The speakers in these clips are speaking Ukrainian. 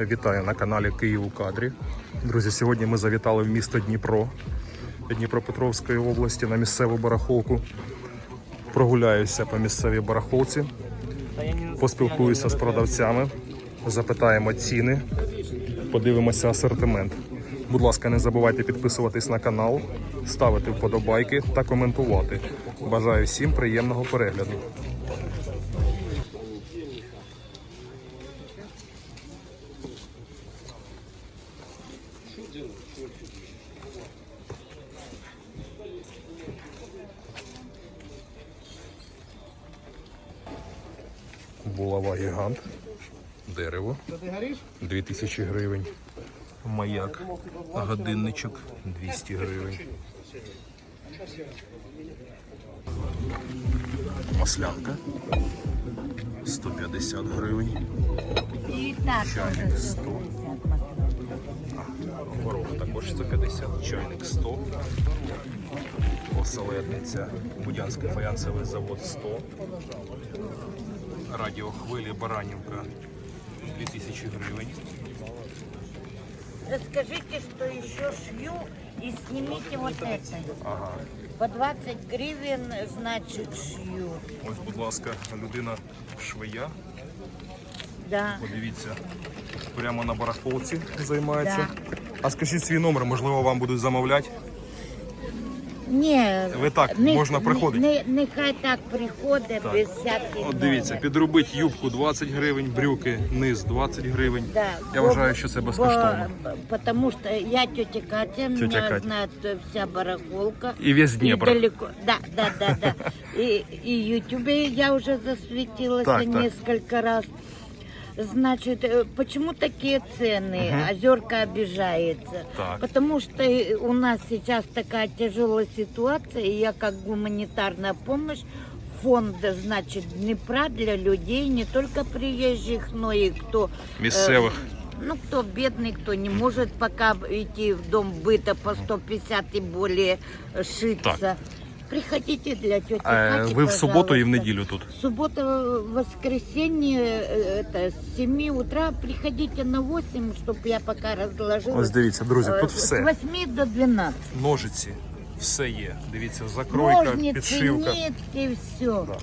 Вітаю на каналі Київ у кадрі. Друзі, сьогодні ми завітали в місто Дніпро Дніпропетровської області на місцеву барахолку. Прогуляюся по місцевій барахолці, поспілкуюся з продавцями, запитаємо ціни, подивимося асортимент. Будь ласка, не забувайте підписуватись на канал, ставити вподобайки та коментувати. Бажаю всім приємного перегляду. Булава гігант. Дерево. 2000 гривень. Маяк. Годинничок 200 гривень. Маслянка. 150 гривень. Чайник 100. Горох також 150, чайник 100. Оселедниця, Будянський фаянсовий завод 100. Радіохвилі Баранівка 2000 гривень. Расскажите, что еще шью и снимите вот это. Ага. По 20 гривен, значит, шью. Ось, будь ласка, людина швея. Да. Подивіться, прямо на барахолці займається. А скажіть свій номер, можливо, вам будуть замовляти. Ні, Ви так, можна приходити. Не, нехай так приходить, без всяких От дивіться, номер. підробить юбку 20 гривень, брюки, низ 20 гривень. Да, Я бо- вважаю, що це безкоштовно. бо- Потому что я тетя Катя, Тетя меня Катя. знает э, вся барахолка. И весь Днепр. далеко, да, да, да, да. И, и Ютубе я уже засветилась Так, так. несколько раз. Значит, э, почему такие цены? Озерка обижается. Так. Потому что э, у нас сейчас такая тяжелая ситуация, и я как гуманитарная помощь фонда, значит, Днепра для людей, не только приезжих, но и кто... э, Місцевих. ну, кто бедный, кто не может пока идти в дом быта по 150 и более э, шиться. Приходите для тети Е, Кати, Ви в суботу і в пожалуйста. неділю тут. Суббота, воскресенье, э, это с 7 утра. Приходите на 8, чтобы я пока разложила. Ось дивіться, друзі, Э, тут С все. 8 до 12. Ножиці, все є. Дивіться, закройка, Ножницы, підшивка. нитки, все. Да.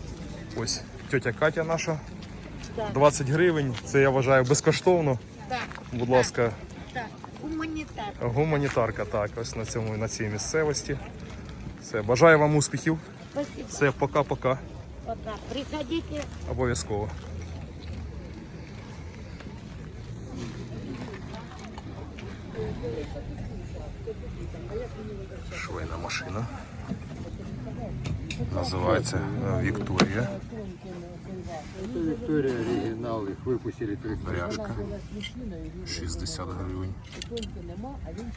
Ось тетя Катя наша. Так. 20 гривень. Це я вважаю безкоштовно. Так, Будь ласка, так, гуманитар. гуманітарка. Так, ось на цьому на цій місцевості. Все, бажаю вам успіхів. Спасибо. Все, пока-пока. Пока. Приходите. Обов'язково. Швейна машина. Називається е, Вікторія. Это Виктория оригинал, их выпустили 30 Пряжка. 60 гривень.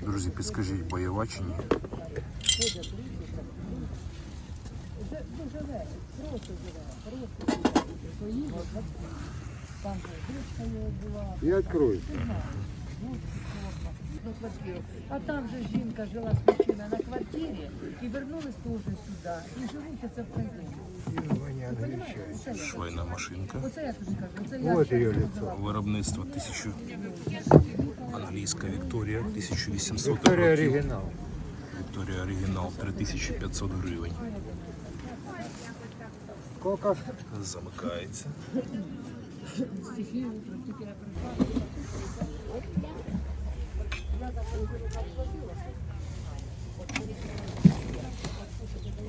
Друзі, підскажіть, бойова чи ні? И открой. А там же жінка жила з мужчиною на квартирі і вернулись теж сюди. І живуть оце в країні. Швейна машинка. Оце я тобі кажу. Оце я Вот ще ее не лицо. знала. Виробництво 1000. Англійська Вікторія 1800 Виктория років. оригинал. Вікторія оригінал 3500 гривень. Сколько? Замикається.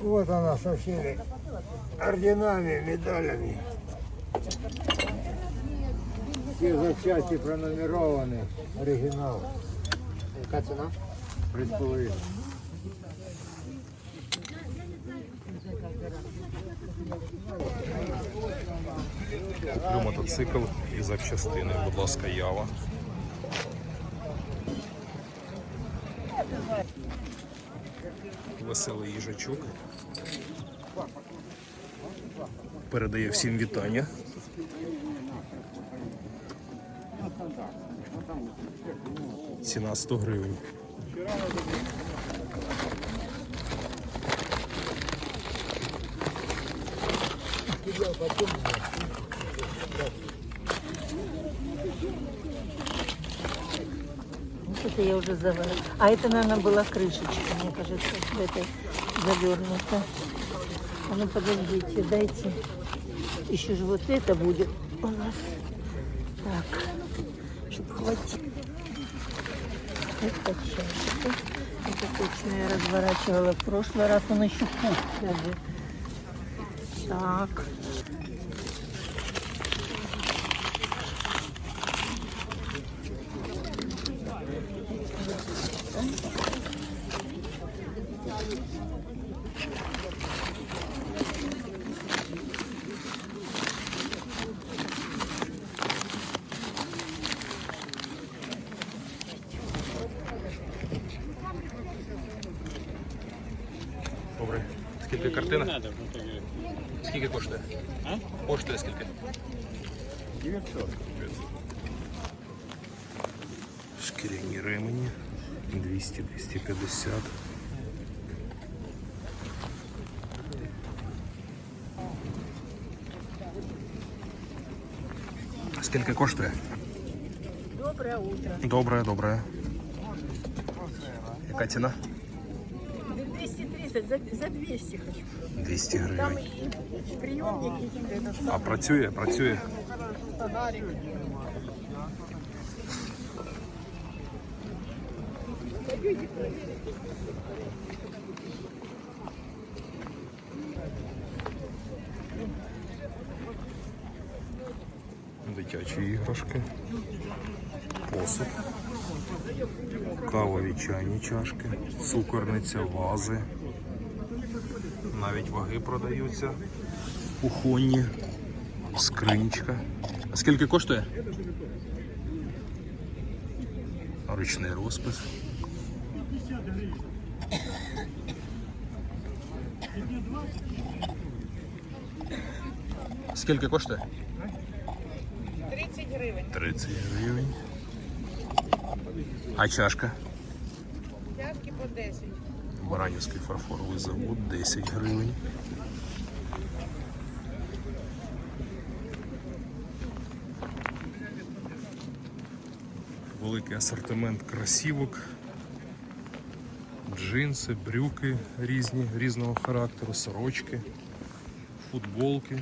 Вот она со всеми орденами, медалями. Все запчасти пронумерованы. Оригинал. Какая цена? Три с половиной. Люблю мотоцикл і запчастини. Будь ласка, ява. Веселий їжачок. Передає всім вітання. Ціна 100 гривень. Это я уже заварила. А это, наверное, была крышечка, мне кажется, в этой завернута. А ну подождите, дайте. Еще же вот это будет у нас. Так, чтобы хватить. Это чашка. Это точно я разворачивала в прошлый раз. Он еще пух даже. Так. 900. Шкіряні ремені 200-250. Скільки коштує? Доброе утро. Добре, добре. Яка ціна? 230, за, за 200 хочу. 200 гривень. Приемники. А працює, працює. Дитячі іграшки, посуд, кавові чайні чашки, цукорниця, вази. Навіть ваги продаються. Кухонні, скринічка. А скільки коштує? Ручний розпис. Скільки коштує? 30 гривень. 30 гривень. А чашка? Чашки по 10. Баранівський фарфоровий завод 10 гривень. Великий асортимент кросівок, джинси, брюки різні, різного характеру, сорочки, футболки.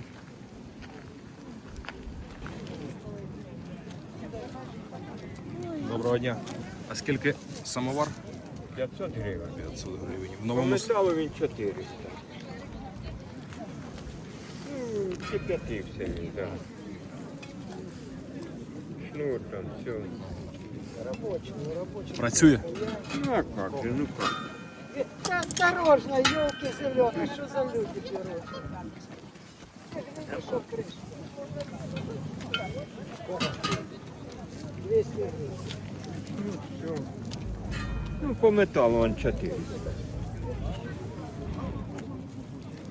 Доброго дня. А скільки самовар? 500 гривень. 500 гривень. В новому металу він 400. Ну, кип'ятився він, так. Шнур там, все. працює. Ну а как же, ну как? Осторожно, елки зеленые, что за люди берут? Что крыша? 200 гривен. Ну все. Ну по металу він 400.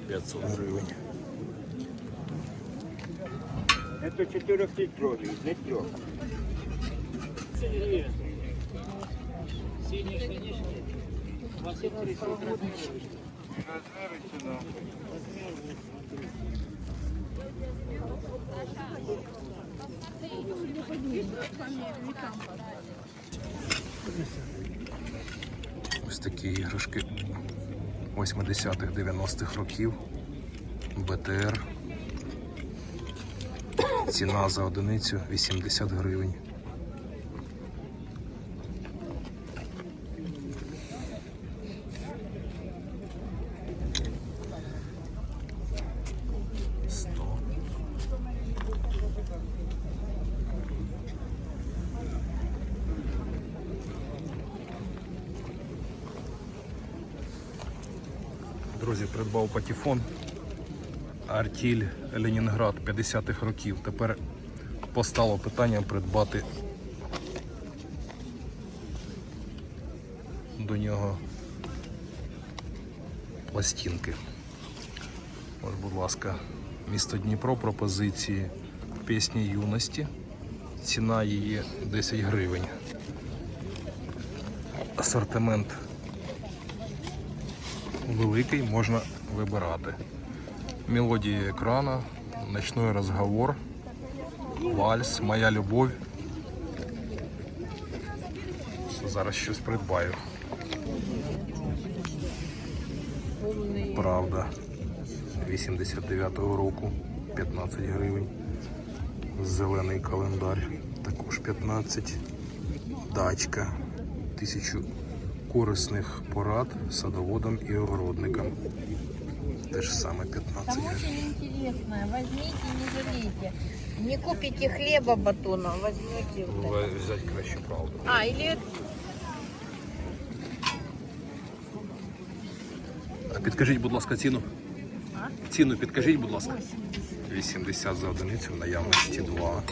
500 гривень. Это 4 літровий, не Трьох. Ось такі іграшки 80-х, 90-х років. БТР. Ціна за одиницю 80 гривень. Сто. Друзі, придбав патефон Артіль Ленінград 50-х років. Тепер постало питання придбати до нього пластинки. Ось, будь ласка, місто Дніпро, пропозиції пісні юності. Ціна її 10 гривень. Асортимент великий, можна вибирати. Мелодії екрана, ночной розговор, вальс, моя любов. Зараз щось придбаю. Правда. 89-го року 15 гривень. Зелений календар також 15. Дачка. Тисячу корисних порад садоводам і огородникам. Те ж саме 15 Там гривень. очень интересно. Возьмите, не жалейте. Не купите хлеба батона, возьмите. вот это. Взяти краще правду. А, или А підкажіть, будь ласка, ціну. Ціну підкажіть, будь ласка. 80 за одиницю, в наявності 2.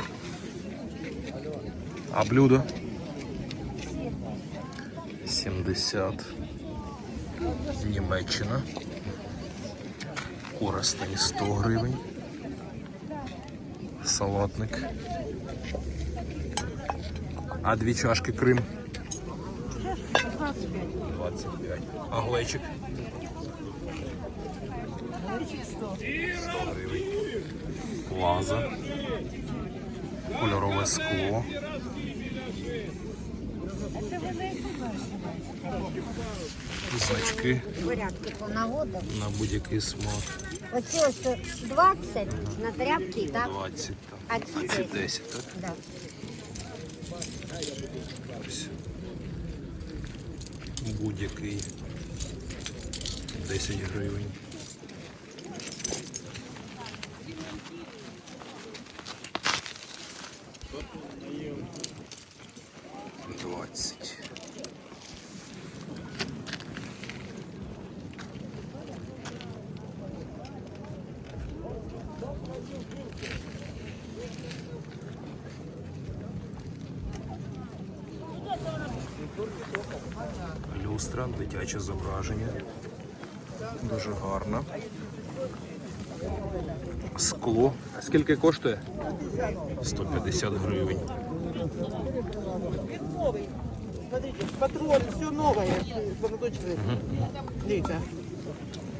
А блюдо? 70. Німеччина. Коростень 100 гривень. Салатник. А дві чашки Крим? 25. А глечик? 100 гривень. Плаза. Кольорове скло. Значки на будь-який смак. Оці ось 20 на тряпки, так? 20 там. А ці А ці 10. 10, так? Да. Ось. Будь-який 10 гривень. Двадцять. Люстра, дитяче зображення. Дуже гарно. Скло. А скільки коштує? 150 гривень. Новый. Смотрите, патрон, все новое. Понадочили. Дивіться.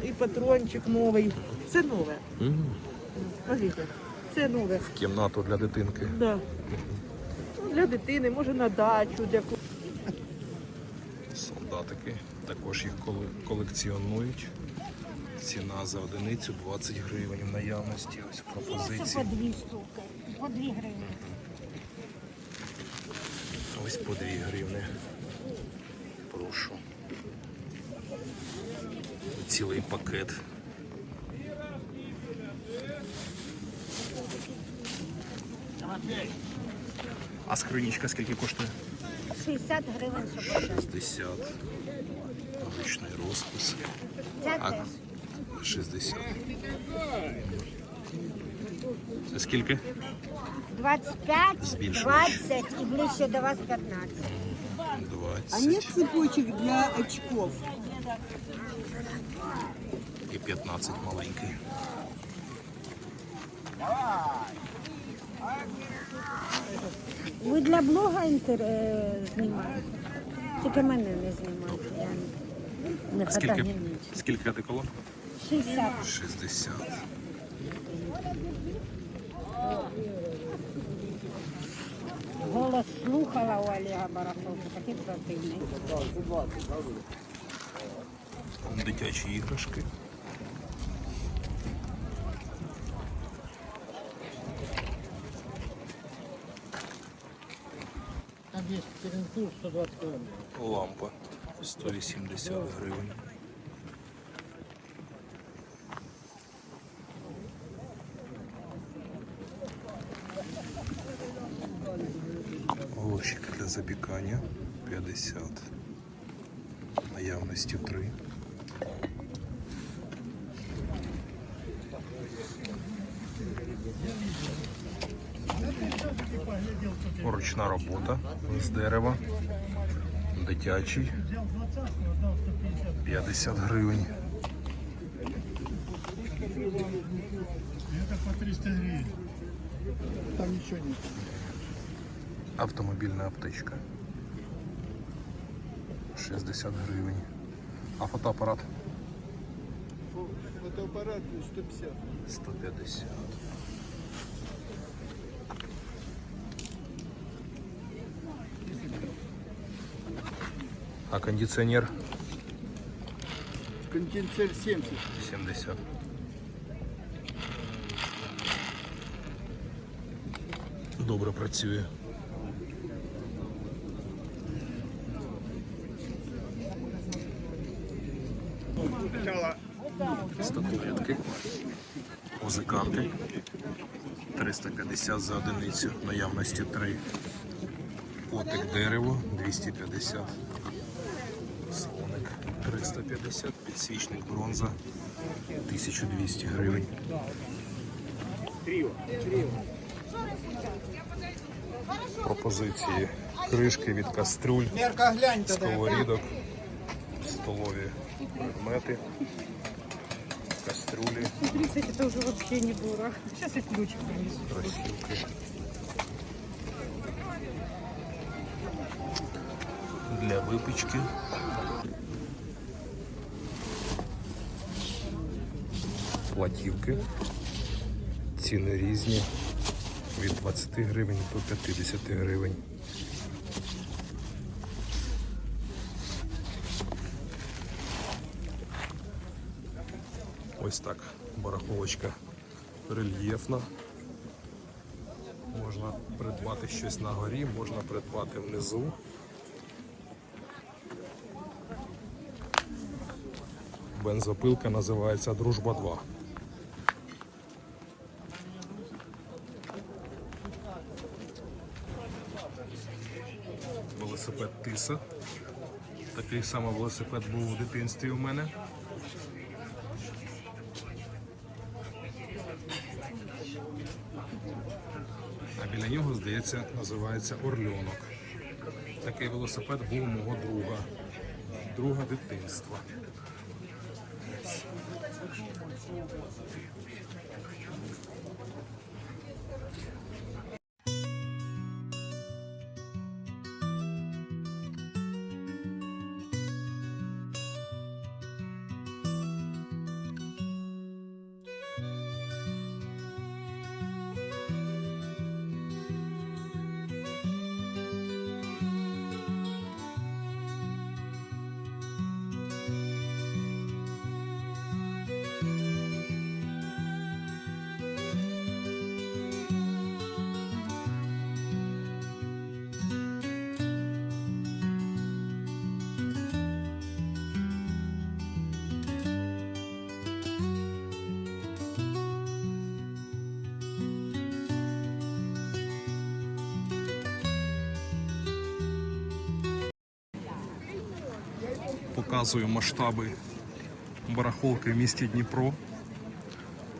І патрончик новий. Все нове. Смотрите, це нове. Кімнату для дитинки. Да. Ну, Для дитини, може на дачу, для ку- Солдатики. Також їх коле- колекціонують. Ціна за одиницю 20 гривень в наявності. Ось в пропозиції. дві штуки, по 2 гривні. Ось по 2 гривни. Прошу. Цілий пакет. А скринічка скільки коштує? 60 гривень субота. 60. Ручний розпис. Це А теж. 60. Це скільки? 25, Збільшувач. 20 і ближче до вас 15. 20 цепочек для очков? і 15 маленький. Ви для блога інтер... е, знімаєте? Тільки мене не знімаєте. Я не- Скільки, фотогенічна. скільки п'яти колон? 60. 60. Голос слухала у Олега Бараховки, такий противний. Дитячі іграшки. Там есть Терентур 120 километров. Лампа 180 гривень. Горщик для запікання 50. Наявності 3. Ручна робота з дерева. Дитячий 50 гривень. Там ничего нет. Автомобільна аптечка. 60 гривень. А фотоапарат Фотоаппарат 150. 150. А кондиціонер Конденсер 70. 70. Добре працює. Статуетки. Музиканти. 350 за одиницю. Наявності 3. Котик дерево 250. Слоник 350, підсвічник бронза 1200 гривень. Пропозиції кришки від гляньте, сковорідок, столові предмети, каструлі, 30 это уже вообще не дорого. Сейчас я ключик принесу. Для випічки. Платівки. Ціни різні. Від 20 гривень до 50 гривень. Ось так барахолочка рельєфна. Можна придбати щось на горі, можна придбати внизу. Бензопилка називається Дружба 2. Велосипед Тиса. Такий самий велосипед був у дитинстві у мене. А біля нього, здається, називається Орльонок. Такий велосипед був у мого друга. Друга дитинства. Показую масштаби барахолки в місті Дніпро.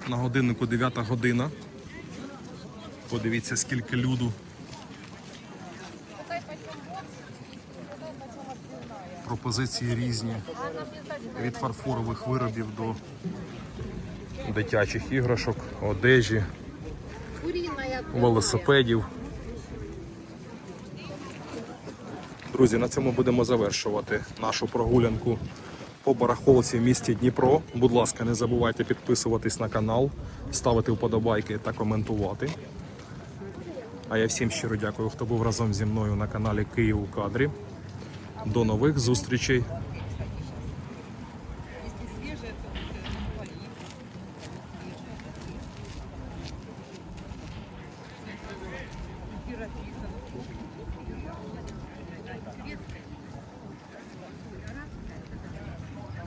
На годиннику 9 година. Подивіться, скільки люду. Пропозиції різні. Від фарфорових виробів до дитячих іграшок, одежі, велосипедів. Друзі, на цьому будемо завершувати нашу прогулянку по барахолці в місті Дніпро. Будь ласка, не забувайте підписуватись на канал, ставити вподобайки та коментувати. А я всім щиро дякую, хто був разом зі мною на каналі Київ у кадрі. До нових зустрічей